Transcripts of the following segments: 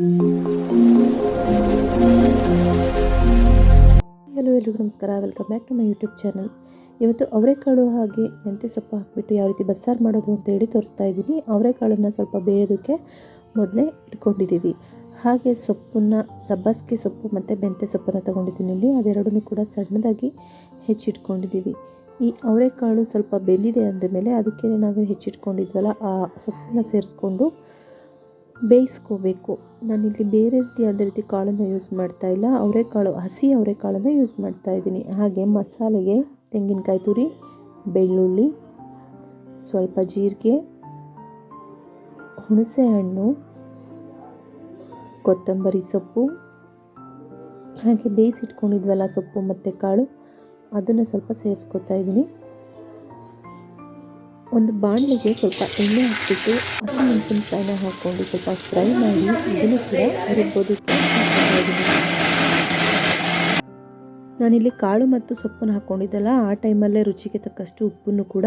Hello ಎಲ್ರಿಗೂ ನಮಸ್ಕಾರ. Welcome back to my YouTube channel ಇವತ್ತು ಅವರೆಕಾಳು ಹಾಗೆ ಮೆಂತ್ಯ ಸೊಪ್ಪು ಹಾಕಿಬಿಟ್ಟು ಯಾವ ರೀತಿ ಬಸ್ಸಾರು ಮಾಡೋದು ಅಂತ ಹೇಳಿ ತೋರಿಸ್ತಾ ಇದ್ದೀನಿ. ಅವರೆಕಾಳನ್ನು ಸ್ವಲ್ಪ ಬೇಯೋದಕ್ಕೆ ಮೊದಲೇ ಇಟ್ಕೊಂಡಿದ್ದೀವಿ. ಹಾಗೆ ಸೊಪ್ಪನ್ನು, ಸಬ್ಬಸ್ಗೆ ಸೊಪ್ಪು ಮತ್ತು ಮೆಂತ್ಯ ಸೊಪ್ಪನ್ನು ತೊಗೊಂಡಿದ್ದೀನಿ. ಇಲ್ಲಿ ಅದೆರಡನ್ನೂ ಕೂಡ ಸಣ್ಣದಾಗಿ ಹೆಚ್ಚಿಟ್ಕೊಂಡಿದ್ದೀವಿ. ಈ ಅವರೆಕಾಳು ಸ್ವಲ್ಪ ಬೆಂದಿದೆ ಅಂದಮೇಲೆ ಅದಕ್ಕೆ ನಾವು ಹೆಚ್ಚಿಟ್ಕೊಂಡಿದ್ವಲ್ಲ, ಆ ಸೊಪ್ಪನ್ನ ಸೇರಿಸ್ಕೊಂಡು ಬೇಯಿಸ್ಕೋಬೇಕು. ನಾನಿಲ್ಲಿ ಬೇರೆ ರೀತಿ ಯಾವುದೇ ರೀತಿ ಕಾಳನ್ನು ಯೂಸ್ ಮಾಡ್ತಾ ಇಲ್ಲ. ಅವರೆಕಾಳು ಹಸಿ ಅವರೆಕಾಳನ್ನು ಯೂಸ್ ಮಾಡ್ತಾ ಇದ್ದೀನಿ. ಹಾಗೆ ಮಸಾಲೆಗೆ ತೆಂಗಿನಕಾಯಿ ತುರಿ, ಬೆಳ್ಳುಳ್ಳಿ, ಸ್ವಲ್ಪ ಜೀರಿಗೆ, ಹುಣಸೆ ಹಣ್ಣು, ಕೊತ್ತಂಬರಿ ಸೊಪ್ಪು, ಹಾಗೆ ಬೇಯಿಸಿಟ್ಕೊಂಡಿದ್ವಲ್ಲ ಸೊಪ್ಪು ಮತ್ತು ಕಾಳು, ಅದನ್ನು ಸ್ವಲ್ಪ ಸೇರಿಸ್ಕೊತಾ ಇದ್ದೀನಿ. ಒಂದು ಬಾಣಲಿಗೆ ಸ್ವಲ್ಪ ಎಣ್ಣೆ ಹಾಕಿಬಿಟ್ಟು ಹಸಿಮೆಣಸಿನ್ಕಾಯಿನ ಹಾಕ್ಕೊಂಡು ಸ್ವಲ್ಪ ಫ್ರೈ ಮಾಡಿ ಇದನ್ನು ಕೂಡ ಹುರಿಬೋದು ನಾನಿಲ್ಲಿ ಕಾಳು ಮತ್ತು ಸೊಪ್ಪನ್ನು ಹಾಕ್ಕೊಂಡಿದ್ದಲ್ಲ ಆ ಟೈಮಲ್ಲೇ ರುಚಿಗೆ ತಕ್ಕಷ್ಟು ಉಪ್ಪನ್ನು ಕೂಡ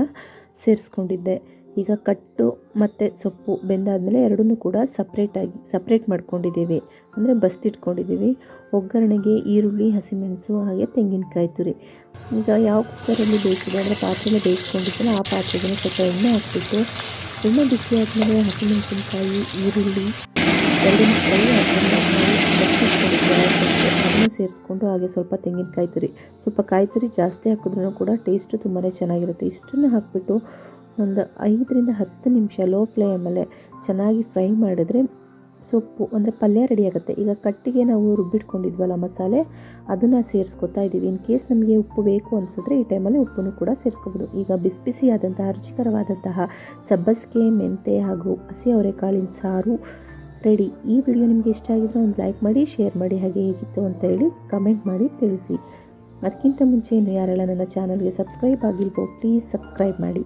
ಸೇರಿಸ್ಕೊಂಡಿದ್ದೆ. ಈಗ ಕಟ್ಟು ಮತ್ತು ಸೊಪ್ಪು ಬೆಂದಾದಮೇಲೆ ಎರಡನ್ನೂ ಕೂಡ ಸಪ್ರೇಟಾಗಿ ಸಪ್ರೇಟ್ ಮಾಡ್ಕೊಂಡಿದ್ದೀವಿ. ಅಂದರೆ ಬಸ್ತಿಟ್ಕೊಂಡಿದ್ದೀವಿ ಒಗ್ಗರಣೆಗೆ ಈರುಳ್ಳಿ, ಹಸಿಮೆಣಸು, ಹಾಗೆ ತೆಂಗಿನಕಾಯಿ ತುರಿ. ಈಗ ಯಾವ ಕುಕ್ಕರಲ್ಲಿ ಬೇಯಿಸಿದೆ ಅಂದರೆ ಪಾತ್ರೆಯಲ್ಲಿ ಬೇಯಿಸ್ಕೊಂಡಿದ್ದಲ್ಲ ಆ ಪಾತ್ರೆಗೆ ಸ್ವಲ್ಪ ಎಣ್ಣೆ ಹಾಕ್ಬಿಟ್ಟು, ಎಣ್ಣೆ ಬಿಸಿ ಆದಮೇಲೆ ಹಸಿಮೆಣಸಿನಕಾಯಿ, ಈರುಳ್ಳಿ ಎರಡನ್ನೂ ಅದನ್ನು ಸೇರಿಸ್ಕೊಂಡು ಹಾಗೆ ಸ್ವಲ್ಪ ತೆಂಗಿನಕಾಯಿ ತುರಿ. ಸ್ವಲ್ಪ ಕಾಯಿ ತುರಿ ಜಾಸ್ತಿ ಹಾಕಿದ್ರೂ ಕೂಡ ಟೇಸ್ಟು ತುಂಬಾ ಚೆನ್ನಾಗಿರುತ್ತೆ. ಇಷ್ಟನ್ನು ಹಾಕ್ಬಿಟ್ಟು ಒಂದು ಐದರಿಂದ ಹತ್ತು ನಿಮಿಷ ಲೋ ಫ್ಲೇಮಲ್ಲೇ ಚೆನ್ನಾಗಿ ಫ್ರೈ ಮಾಡಿದ್ರೆ ಸೊಪ್ಪು ಅಂದರೆ ಪಲ್ಯ ರೆಡಿ ಆಗುತ್ತೆ. ಈಗ ಕಟ್ಟಿಗೆ ನಾವು ರುಬ್ಬಿಟ್ಕೊಂಡಿದ್ವಲ್ಲ ಮಸಾಲೆ, ಅದನ್ನು ಸೇರಿಸ್ಕೊತಾ ಇದ್ದೀವಿ. ಇನ್ ಕೇಸ್ ನಮಗೆ ಉಪ್ಪು ಬೇಕು ಅನಿಸಿದ್ರೆ ಈ ಟೈಮಲ್ಲಿ ಉಪ್ಪನ್ನು ಕೂಡ ಸೇರಿಸ್ಕೋಬೋದು. ಈಗ ಬಿಸಿ ಬಿಸಿಯಾದಂತಹ ರುಚಿಕರವಾದಂತಹ ಸಬ್ಬಸಿಗೆ, ಮೆಂತೆ ಹಾಗೂ ಹಸಿ ಅವರೆಕಾಳಿನ ಸಾರು ರೆಡಿ ಈ ವಿಡಿಯೋ ನಿಮಗೆ ಇಷ್ಟ ಆಗಿದ್ರೆ ಒಂದು ಲೈಕ್ ಮಾಡಿ ಶೇರ್ ಮಾಡಿ, ಹಾಗೆ ಹೇಗಿತ್ತು ಅಂತ ಹೇಳಿ ಕಮೆಂಟ್ ಮಾಡಿ ತಿಳಿಸಿ. ಅದಕ್ಕಿಂತ ಮುಂಚೆ ಇನ್ನು ಯಾರೆಲ್ಲ ನನ್ನ ಚಾನಲ್ಗೆ ಸಬ್ಸ್ಕ್ರೈಬ್ ಆಗಿಲ್ವೋ ಪ್ಲೀಸ್ ಸಬ್ಸ್ಕ್ರೈಬ್ ಮಾಡಿ.